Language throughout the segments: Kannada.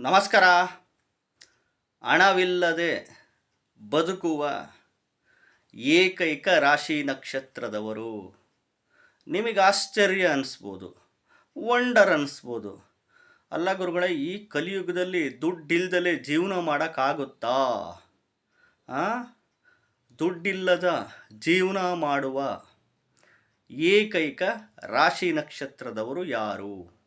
ನಮಸ್ಕಾರ. ಹಣವಿಲ್ಲದೆ ಬದುಕುವ ಏಕೈಕ ರಾಶಿ ನಕ್ಷತ್ರದವರು. ನಿಮಗೆ ಆಶ್ಚರ್ಯ ಅನ್ನಿಸ್ಬೋದು ವಂಡರ್ ಅನ್ನಿಸ್ಬೋದು ಅಲ್ಲ ಗುರುಗಳೇ, ಈ ಕಲಿಯುಗದಲ್ಲಿ ದುಡ್ಡಿಲ್ದಲೇ ಜೀವನ ಮಾಡೋಕ್ಕಾಗುತ್ತಾ? ದುಡ್ಡಿಲ್ಲದ ಜೀವನ ಮಾಡುವ ಏಕೈಕ ರಾಶಿ ನಕ್ಷತ್ರದವರು ಯಾರು?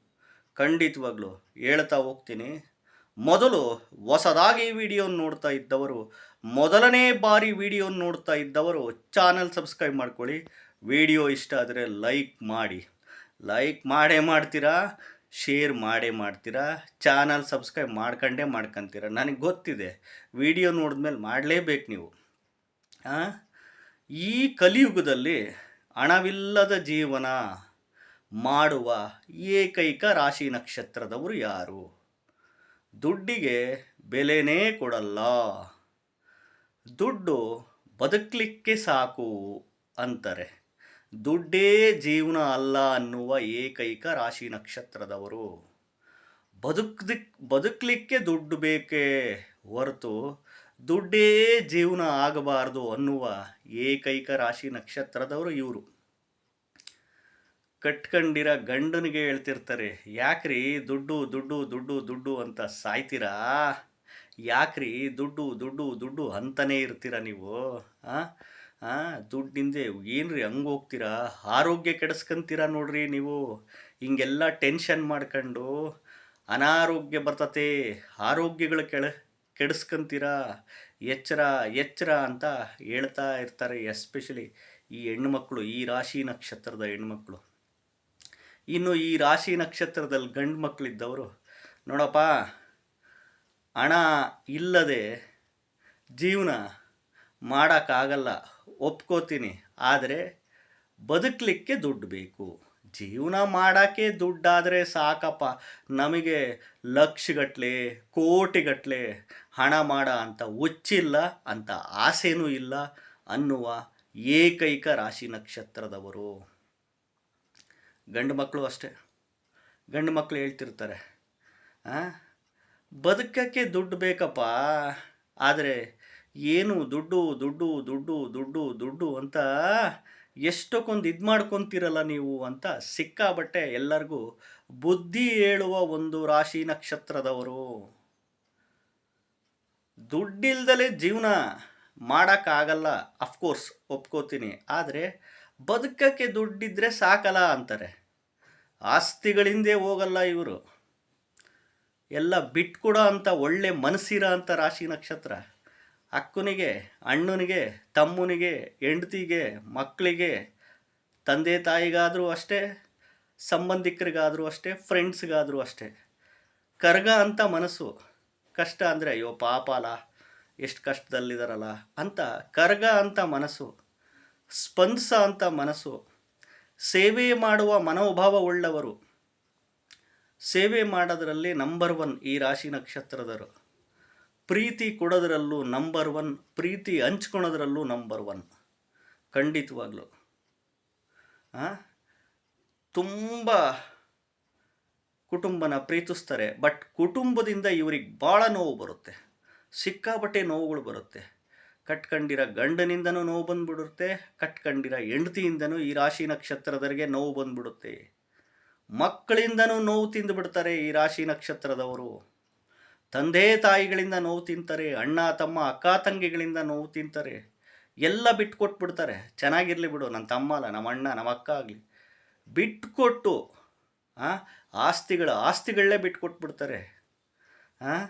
ಖಂಡಿತವಾಗ್ಲೂ ಹೇಳ್ತಾ ಹೋಗ್ತೀನಿ. ಮೊದಲು ಹೊಸದಾಗಿ ವಿಡಿಯೋ ನೋಡ್ತಾ ಇದ್ದವರು, ಮೊದಲನೇ ಬಾರಿ ವಿಡಿಯೋ ನೋಡ್ತಾ ಇದ್ದವರು ಚಾನಲ್ ಸಬ್ಸ್ಕ್ರೈಬ್ ಮಾಡ್ಕೊಳ್ಳಿ. ವಿಡಿಯೋ ಇಷ್ಟ ಆದರೆ ಲೈಕ್ ಮಾಡಿ. ಲೈಕ್ ಮಾಡೇ ಮಾಡ್ತೀರಾ? ಶೇರ್ ಮಾಡೇ ಮಾಡ್ತೀರಾ? ಚಾನಲ್ ಸಬ್ಸ್ಕ್ರೈಬ್ ಮಾಡ್ಕೊಂಡೇ ಮಾಡ್ಕೊಂತೀರ? ನನಗೆ ಗೊತ್ತಿದೆ. ವಿಡಿಯೋ ನೋಡಿದ್ಮೇಲೆ ಮಾಡಲೇಬೇಕು ನೀವು? ಈ ಕಲಿಯುಗದಲ್ಲಿ ಹಣವಿಲ್ಲದ ಜೀವನ ಮಾಡುವ ಏಕೈಕ ರಾಶಿ ನಕ್ಷತ್ರದವರು ಯಾರು? ದುಡ್ಡಿಗೆ ಬೆಲೆನೇ ಕೊಡಲ್ಲ. ದುಡ್ಡು ಬದುಕಲಿಕ್ಕೆ ಸಾಕು ಅಂತಾರೆ. ದುಡ್ಡೇ ಜೀವನ ಅಲ್ಲ ಅನ್ನುವ ಏಕೈಕ ರಾಶಿ ನಕ್ಷತ್ರದವರು. ಬದುಕ್ದಿಕ್ ಬದುಕಲಿಕ್ಕೆ ದುಡ್ಡು ಬೇಕೇ ಹೊರತು ದುಡ್ಡೇ ಜೀವನ ಆಗಬಾರ್ದು ಅನ್ನುವ ಏಕೈಕ ರಾಶಿ ನಕ್ಷತ್ರದವರು ಇವರು. ಕಟ್ಕೊಂಡಿರೋ ಗಂಡನಿಗೆ ಹೇಳ್ತಿರ್ತಾರೆ, ಯಾಕ್ರಿ ದುಡ್ಡು ದುಡ್ಡು ದುಡ್ಡು ದುಡ್ಡು ಅಂತ ಸಾಯ್ತೀರಾ? ಯಾಕ್ರಿ ದುಡ್ಡು ದುಡ್ಡು ದುಡ್ಡು ಅಂತಲೇ ಇರ್ತೀರ ನೀವು? ಹಾಂ ಹಾಂ ದುಡ್ಡಿಂದೆ ಏನ್ರಿ ಹಂಗೆ ಹೋಗ್ತೀರಾ? ಆರೋಗ್ಯ ಕೆಡಿಸ್ಕೊಂತೀರ ನೋಡ್ರಿ ನೀವು? ಹಿಂಗೆಲ್ಲ ಟೆನ್ಷನ್ ಮಾಡ್ಕೊಂಡು ಅನಾರೋಗ್ಯ ಬರ್ತತೆ, ಆರೋಗ್ಯಗಳು ಕೆಳ, ಕೆಡಿಸ್ಕೊಂತೀರಾ? ಎಚ್ಚರ ಎಚ್ಚರ ಅಂತ ಹೇಳ್ತಾ ಇರ್ತಾರೆ ಎಸ್ಪೆಷಲಿ ಈ ಹೆಣ್ಮಕ್ಳು ಈ ರಾಶಿ ನಕ್ಷತ್ರದ ಹೆಣ್ಮಕ್ಳು ಇನ್ನು ಈ ರಾಶಿ ನಕ್ಷತ್ರದಲ್ಲಿ ಗಂಡು ಮಕ್ಕಳಿದ್ದವರು ನೋಡಪ್ಪ, ಹಣ ಇಲ್ಲದೆ ಜೀವನ ಮಾಡೋಕ್ಕಾಗಲ್ಲ, ಒಪ್ಕೋತೀನಿ. ಆದರೆ ಬದುಕಲಿಕ್ಕೆ ದುಡ್ಡು ಬೇಕು. ಜೀವನ ಮಾಡೋಕ್ಕೆ ದುಡ್ಡಾದರೆ ಸಾಕಪ್ಪ. ನಮಗೆ ಲಕ್ಷಗಟ್ಟಲೆ ಕೋಟಿಗಟ್ಟಲೆ ಹಣ ಮಾಡ ಅಂತ ಹುಚ್ಚಿಲ್ಲ, ಅಂತ ಆಸೆನೂ ಇಲ್ಲ ಅನ್ನುವ ಏಕೈಕ ರಾಶಿ ನಕ್ಷತ್ರದವರು. ಗಂಡು ಮಕ್ಕಳು ಅಷ್ಟೇ ಗಂಡು ಮಕ್ಕಳು ಹೇಳ್ತಿರ್ತಾರೆ? ಬದುಕಕ್ಕೆ ದುಡ್ಡು ಬೇಕಪ್ಪ, ಆದರೆ ಏನು ದುಡ್ಡು ದುಡ್ಡು ದುಡ್ಡು ದುಡ್ಡು ದುಡ್ಡು ಅಂತ ಎಷ್ಟಕ್ಕೊಂದು ಇದು ಮಾಡ್ಕೊತೀರಲ್ಲ ನೀವು ಅಂತ ಸಿಕ್ಕಾಬಟ್ಟೆ ಎಲ್ಲರಿಗೂ ಬುದ್ಧಿ ಹೇಳುವ ಒಂದು ರಾಶಿ ನಕ್ಷತ್ರದವರು ದುಡ್ಡಿಲ್ದಲೇ ಜೀವನ ಮಾಡೋಕ್ಕಾಗಲ್ಲ ಅಫ್ಕೋರ್ಸ್ ಒಪ್ಕೋತೀನಿ, ಆದರೆ ಬದುಕಕ್ಕೆ ದುಡ್ಡಿದ್ರೆ ಸಾಕಲ್ಲ ಅಂತಾರೆ ಆಸ್ತಿಗಳಿಂದೇ ಹೋಗಲ್ಲ ಇವರು. ಎಲ್ಲ ಬಿಟ್ಕೊಡೋ ಅಂತ ಒಳ್ಳೆ ಮನಸ್ಸಿರ ಅಂತ ರಾಶಿ ನಕ್ಷತ್ರ. ಅಕ್ಕನಿಗೆ, ಅಣ್ಣನಿಗೆ, ತಮ್ಮನಿಗೆ, ಹೆಂಡತಿಗೆ, ಮಕ್ಕಳಿಗೆ, ತಂದೆ ತಾಯಿಗಾದರೂ ಅಷ್ಟೇ, ಸಂಬಂಧಿಕರಿಗಾದರೂ ಅಷ್ಟೇ ಫ್ರೆಂಡ್ಸ್ಗಾದರೂ ಅಷ್ಟೇ. ಕರ್ಗ ಅಂತ ಮನಸ್ಸು. ಕಷ್ಟ ಅಂದರೆ, ಅಯ್ಯೋ ಪಾಪ ಅಲ್ಲ ಎಷ್ಟು ಕಷ್ಟದಲ್ಲಿದ್ದಾರಲ್ಲ ಅಂತ ಕರ್ಗ ಅಂತ ಮನಸ್ಸು. ಸ್ಪಂದಿಸ ಅಂತ ಮನಸ್ಸು. ಸೇವೆ ಮಾಡುವ ಮನೋಭಾವ ಉಳ್ಳವರು ಸೇವೆ ಮಾಡೋದರಲ್ಲಿ ನಂಬರ್ ಒನ್ ಈ ರಾಶಿ ನಕ್ಷತ್ರದರು ಪ್ರೀತಿ ಕೊಡೋದರಲ್ಲೂ ನಂಬರ್ ಒನ್ ಪ್ರೀತಿ ಹಂಚ್ಕೊಳೋದ್ರಲ್ಲೂ ನಂಬರ್ ಒನ್ ಖಂಡಿತವಾಗ್ಲೂ. ತುಂಬ ಕುಟುಂಬನ ಪ್ರೀತಿಸ್ತಾರೆ ಬಟ್ ಕುಟುಂಬದಿಂದ ಇವ್ರಿಗೆ ಭಾಳ ನೋವು ಬರುತ್ತೆ. ಸಿಕ್ಕಾಪಟ್ಟೆ ನೋವುಗಳು ಬರುತ್ತೆ. ಕಟ್ಕೊಂಡಿರೋ ಗಂಡನಿಂದನೂ ನೋವು ಬಂದ್ಬಿಡುತ್ತೆ, ಕಟ್ಕಂಡಿರ ಹೆಂಡತಿಯಿಂದನೂ ಈ ರಾಶಿ ನಕ್ಷತ್ರದವರಿಗೆ ನೋವು ಬಂದ್ಬಿಡುತ್ತೆ. ಮಕ್ಕಳಿಂದನೂ ನೋವು ತಿಂದು ಬಿಡ್ತಾರೆ ಈ ರಾಶಿ ನಕ್ಷತ್ರದವರು. ತಂದೆ ತಾಯಿಗಳಿಂದ ನೋವು ತಿಂತಾರೆ, ಅಣ್ಣ, ತಮ್ಮ, ಅಕ್ಕ, ತಂಗಿಗಳಿಂದ ನೋವು ತಿಂತಾರೆ. ಎಲ್ಲ ಬಿಟ್ಕೊಟ್ಬಿಡ್ತಾರೆ. ಚೆನ್ನಾಗಿರಲಿ ಬಿಡು ನನ್ನ ತಮ್ಮ ಅಲ್ಲ, ನಮ್ಮ ಅಣ್ಣ, ನಮ್ಮ ಅಕ್ಕ ಆಗಲಿ. ಬಿಟ್ಕೊಟ್ಟು ಆಸ್ತಿಗಳ ಆಸ್ತಿಗಳನ್ನೇ ಬಿಟ್ಕೊಟ್ಬಿಡ್ತಾರೆ. ಹಾಂ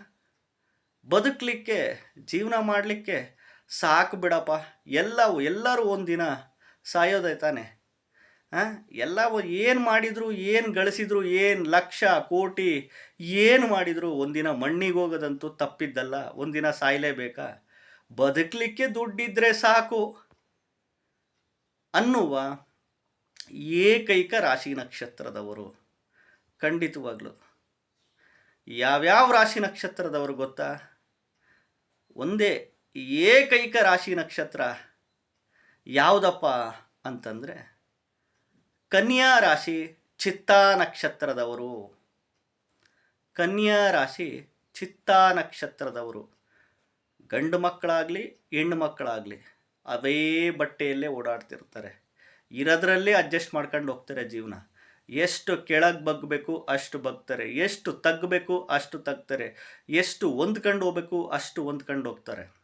ಬದುಕಲಿಕ್ಕೆ, ಜೀವನ ಮಾಡಲಿಕ್ಕೆ ಸಾಕು ಬಿಡಪ್ಪ. ಎಲ್ಲವೂ, ಎಲ್ಲರೂ ಒಂದಿನ ಸಾಯೋದೇ ತಾನೆ. ಹಾಂ ಎಲ್ಲ ಏನು ಮಾಡಿದ್ರು, ಏನು ಗಳಿಸಿದ್ರು, ಏನು ಲಕ್ಷ, ಕೋಟಿ, ಏನು ಮಾಡಿದ್ರು ಒಂದಿನ ಮಣ್ಣಿಗೆ ಹೋಗೋದಂತೂ ತಪ್ಪಿದ್ದಲ್ಲ. ಒಂದಿನ ಸಾಯಲೇಬೇಕಾ? ಬದುಕಲಿಕ್ಕೆ ದುಡ್ಡಿದ್ರೆ ಸಾಕು ಅನ್ನುವ ಏಕೈಕ ರಾಶಿ ನಕ್ಷತ್ರದವರು ಖಂಡಿತವಾಗ್ಲು. ಯಾವ್ಯಾವ ರಾಶಿ ನಕ್ಷತ್ರದವರು ಗೊತ್ತಾ? ಒಂದೇ ಏಕೈಕ ರಾಶಿ ನಕ್ಷತ್ರ ಯಾವುದಪ್ಪ ಅಂತಂದರೆ ಕನ್ಯಾ ರಾಶಿ ಚಿತ್ತಾ ನಕ್ಷತ್ರದವರು. ಕನ್ಯಾ ರಾಶಿ ಚಿತ್ತಾ ನಕ್ಷತ್ರದವರು. ಗಂಡು ಮಕ್ಕಳಾಗಲಿ, ಹೆಣ್ಣು ಮಕ್ಕಳಾಗಲಿ ಅದೇ ಬಟ್ಟೆಯಲ್ಲೇ ಓಡಾಡ್ತಿರ್ತಾರೆ. ಇರೋದ್ರಲ್ಲೇ ಅಡ್ಜಸ್ಟ್ ಮಾಡ್ಕೊಂಡು ಹೋಗ್ತಾರೆ ಜೀವನ. ಎಷ್ಟು ಕೆಳಗೆ ಬಗ್ಬೇಕು ಅಷ್ಟು ಬಗ್ತಾರೆ. ಎಷ್ಟು ತಗ್ಗಬೇಕು ಅಷ್ಟು ತಗ್ತಾರೆ. ಎಷ್ಟು ಹೊಂದ್ಕೊಂಡು ಹೋಗ್ಬೇಕು ಅಷ್ಟು ಹೊಂದ್ಕೊಂಡು ಹೋಗ್ತಾರೆ.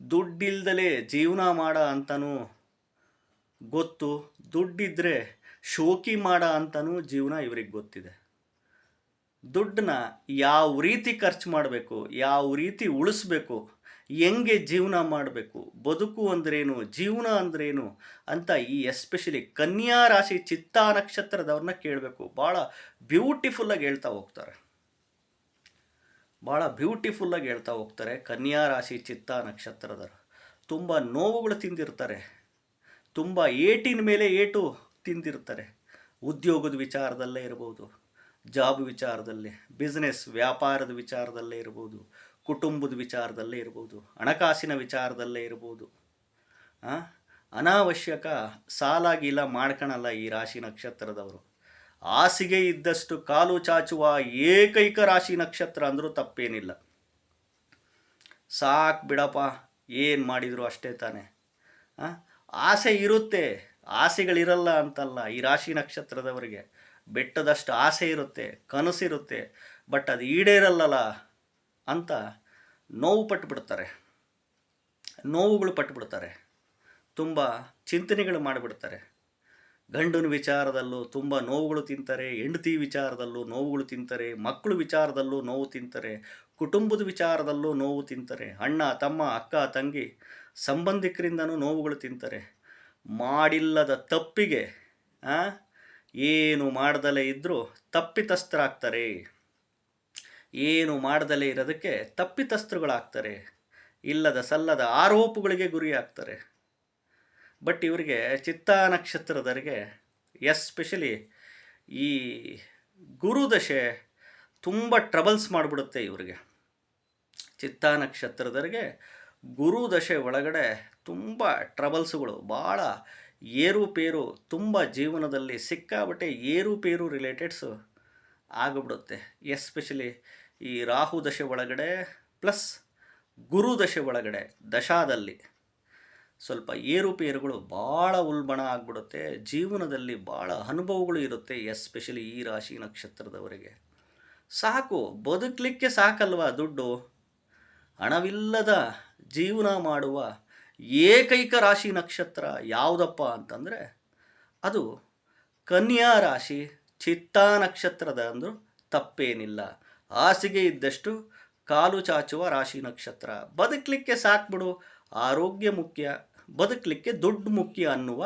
ದುಡ್ಡಿಲ್ದಲೇ ಜೀವನ ಮಾಡ ಅಂತನೂ ಗೊತ್ತು. ದುಡ್ಡಿದ್ದರೆ ಶೋಕಿ ಮಾಡ ಅಂತನೂ ಜೀವನ ಇವ್ರಿಗೆ ಗೊತ್ತಿದೆ. ದುಡ್ಡನ್ನ ಯಾವ ರೀತಿ ಖರ್ಚು ಮಾಡಬೇಕು, ಯಾವ ರೀತಿ ಉಳಿಸ್ಬೇಕು, ಹೆಂಗೆ ಜೀವನ ಮಾಡಬೇಕು, ಬದುಕು ಅಂದ್ರೇನು, ಜೀವನ ಅಂದ್ರೇನು ಅಂತ ಈ ಎಸ್ಪೆಷಲಿ ಕನ್ಯಾ ರಾಶಿ ಚಿತ್ತ ನಕ್ಷತ್ರದವ್ರನ್ನ ಕೇಳಬೇಕು. ಭಾಳ ಬ್ಯೂಟಿಫುಲ್ಲಾಗಿ ಹೇಳ್ತಾ ಹೋಗ್ತಾರೆ. ಭಾಳ ಬ್ಯೂಟಿಫುಲ್ಲಾಗಿ ಹೇಳ್ತಾ ಹೋಗ್ತಾರೆ, ಕನ್ಯಾ ರಾಶಿ ಚಿತ್ತ ನಕ್ಷತ್ರದವರು. ತುಂಬ ನೋವುಗಳು ತಿಂದಿರ್ತಾರೆ. ತುಂಬ ಏಟಿನ ಮೇಲೆ ಏಟು ತಿಂದಿರ್ತಾರೆ. ಉದ್ಯೋಗದ ವಿಚಾರದಲ್ಲೇ ಇರ್ಬೋದು, ಜಾಬ್ ವಿಚಾರದಲ್ಲಿ ಬಿಸ್ನೆಸ್ ವ್ಯಾಪಾರದ ವಿಚಾರದಲ್ಲೇ ಇರ್ಬೋದು, ಕುಟುಂಬದ ವಿಚಾರದಲ್ಲೇ ಇರ್ಬೋದು, ಹಣಕಾಸಿನ ವಿಚಾರದಲ್ಲೇ ಇರ್ಬೋದು? ಅನಾವಶ್ಯಕ ಸಾಲ ಗೀಲ ಮಾಡ್ಕೊಳಲ್ಲ ಈ ರಾಶಿ ನಕ್ಷತ್ರದವರು. ಹಾಸಿಗೆ ಇದ್ದಷ್ಟು ಕಾಲು ಚಾಚುವ ಏಕೈಕ ರಾಶಿ ನಕ್ಷತ್ರ ಅಂದರೂ ತಪ್ಪೇನಿಲ್ಲ. ಸಾಕು ಬಿಡಪ್ಪ, ಏನು ಮಾಡಿದ್ರು ಅಷ್ಟೇ ತಾನೆ. ಆಸೆ ಇರುತ್ತೆ, ಆಸೆಗಳಿರಲ್ಲ ಅಂತಲ್ಲ ಈ ರಾಶಿ ನಕ್ಷತ್ರದವರಿಗೆ. ಬೆಟ್ಟದಷ್ಟು ಆಸೆ ಇರುತ್ತೆ, ಕನಸಿರುತ್ತೆ, ಬಟ್ ಅದು ಈಡೇರಲ್ಲಲ್ಲ ಅಂತ ನೋವು ಪಟ್ಟುಬಿಡ್ತಾರೆ ನೋವುಗಳು ಪಟ್ಟುಬಿಡ್ತಾರೆ ತುಂಬ ಚಿಂತನೆಗಳು ಮಾಡಿಬಿಡ್ತಾರೆ. ಗಂಡನ ವಿಚಾರದಲ್ಲೂ ತುಂಬ ನೋವುಗಳು ತಿಂತಾರೆ, ಹೆಂಡತಿ ವಿಚಾರದಲ್ಲೂ ನೋವುಗಳು ತಿಂತಾರೆ, ಮಕ್ಕಳು ವಿಚಾರದಲ್ಲೂ ನೋವು ತಿಂತಾರೆ, ಕುಟುಂಬದ ವಿಚಾರದಲ್ಲೂ ನೋವು ತಿಂತಾರೆ, ಅಣ್ಣ, ತಮ್ಮ, ಅಕ್ಕ, ತಂಗಿ ಸಂಬಂಧಿಕರಿಂದನೂ ನೋವುಗಳು ತಿಂತಾರೆ. ಮಾಡಿಲ್ಲದ ತಪ್ಪಿಗೆ ಏನು ಮಾಡ್ದಲೇ ಇದ್ದರೂ ತಪ್ಪಿತಸ್ಥರಾಗ್ತಾರೆ. ಏನು ಮಾಡ್ದಲೇ ಇರೋದಕ್ಕೆ ತಪ್ಪಿತಸ್ಥರುಗಳಾಗ್ತಾರೆ. ಇಲ್ಲದ ಸಲ್ಲದ ಆರೋಪಗಳಿಗೆ ಗುರಿಯಾಗ್ತಾರೆ. ಬಟ್ ಇವರಿಗೆ ಚಿತ್ತಾ ನಕ್ಷತ್ರದವರಿಗೆ ಎಸ್ಪೆಷಲಿ ಈ ಗುರುದಶೆ ತುಂಬ ಟ್ರಬಲ್ಸ್ ಮಾಡಿಬಿಡುತ್ತೆ ಇವರಿಗೆ. ಚಿತ್ತ ನಕ್ಷತ್ರದವರಿಗೆ ಗುರುದಶೆ ಒಳಗಡೆ ತುಂಬ ಟ್ರಬಲ್ಸ್ಗಳು ಭಾಳ ಏರುಪೇರು ತುಂಬ ಜೀವನದಲ್ಲಿ ಸಿಕ್ಕಾಬಟ್ಟೆ ಏರುಪೇರು ರಿಲೇಟೆಡ್ಸು ಆಗಿಬಿಡುತ್ತೆ. ಎಸ್ಪೆಷಲಿ ಈ ರಾಹು ದಶೆ ಒಳಗಡೆ ಪ್ಲಸ್ ಗುರು ದಶೆ ಒಳಗಡೆ, ದಶಾದಲ್ಲಿ. ಸ್ವಲ್ಪ ಏರುಪೇರುಗಳು ಭಾಳ ಉಲ್ಬಣ ಆಗಿಬಿಡುತ್ತೆ. ಜೀವನದಲ್ಲಿ ಭಾಳ ಅನುಭವಗಳು ಇರುತ್ತೆ ಎಸ್ಪೆಷಲಿ ಈ ರಾಶಿ ನಕ್ಷತ್ರದವರಿಗೆ. ಸಾಕು, ಬದುಕಲಿಕ್ಕೆ ಸಾಕಲ್ವಾ ದುಡ್ಡು? ಹಣವಿಲ್ಲದ ಜೀವನ ಮಾಡುವ ಏಕೈಕ ರಾಶಿ ನಕ್ಷತ್ರ ಯಾವುದಪ್ಪ ಅಂತಂದರೆ, ಅದು ಕನ್ಯಾ ರಾಶಿ, ಚಿತ್ತಾ ನಕ್ಷತ್ರದ ಅಂದರೂ ತಪ್ಪೇನಿಲ್ಲ. ಹಾಸಿಗೆ ಇದ್ದಷ್ಟು ಕಾಲು ಚಾಚುವ ರಾಶಿ ನಕ್ಷತ್ರ. ಬದುಕಲಿಕ್ಕೆ ಸಾಕ್ಬಿಡು, ಆರೋಗ್ಯ ಮುಖ್ಯ ಬದುಕಲಿಕ್ಕೆ ದೊಡ್ಡ ಮುಖ್ಯ ಅನ್ನುವ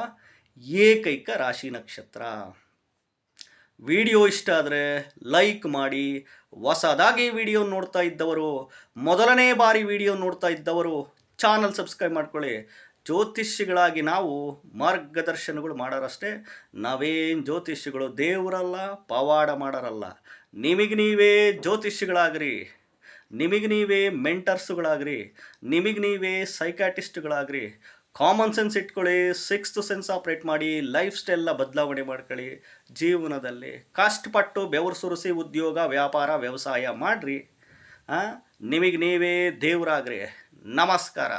ಏಕೈಕ ರಾಶಿ ನಕ್ಷತ್ರ. ವಿಡಿಯೋ ಇಷ್ಟ ಆದರೆ ಲೈಕ್ ಮಾಡಿ, ಹೊಸದಾಗಿ ವಿಡಿಯೋ ನೋಡ್ತಾ ಇದ್ದವರು, ಮೊದಲನೇ ಬಾರಿ ವಿಡಿಯೋ ನೋಡ್ತಾ ಇದ್ದವರು, ಚಾನಲ್ ಸಬ್ಸ್ಕ್ರೈಬ್ ಮಾಡ್ಕೊಳ್ಳಿ. ಜ್ಯೋತಿಷ್ಯಗಳಾಗಿ ನಾವು ಮಾರ್ಗದರ್ಶನಗಳು ಮಾಡೋರಷ್ಟೇ, ನಾವೇನು ಜ್ಯೋತಿಷ್ಯಗಳು ದೇವರಲ್ಲ, ಪವಾಡ ಮಾಡೋರಲ್ಲ. ನಿಮಗೆ ನೀವೇ ಜ್ಯೋತಿಷ್ಯಗಳಾಗ್ರಿ, ನಿಮಗೆ ನೀವೇ ಮೆಂಟರ್ಸುಗಳಾಗ್ರಿ, ನಿಮಗೆ ನೀವೇ ಸೈಕಾಟಿಸ್ಟ್ಗಳಾಗ್ರಿ ಕಾಮನ್ ಸೆನ್ಸ್ ಇಟ್ಕೊಳ್ಳಿ ಸಿಕ್ಸ್ತ್ ಸೆನ್ಸ್ ಆಪ್ರೇಟ್ ಮಾಡಿ ಲೈಫ್ ಸ್ಟೈಲ್ನ ಬದಲಾವಣೆ ಮಾಡ್ಕೊಳ್ಳಿ, ಜೀವನದಲ್ಲಿ ಕಷ್ಟಪಟ್ಟು ಬೆವರು ಸುರಿಸಿ ಉದ್ಯೋಗ, ವ್ಯಾಪಾರ, ವ್ಯವಸಾಯ ಮಾಡಿರಿ. ನಿಮಗೆ ನೀವೇ ದೇವರಾಗ್ರಿ. ನಮಸ್ಕಾರ.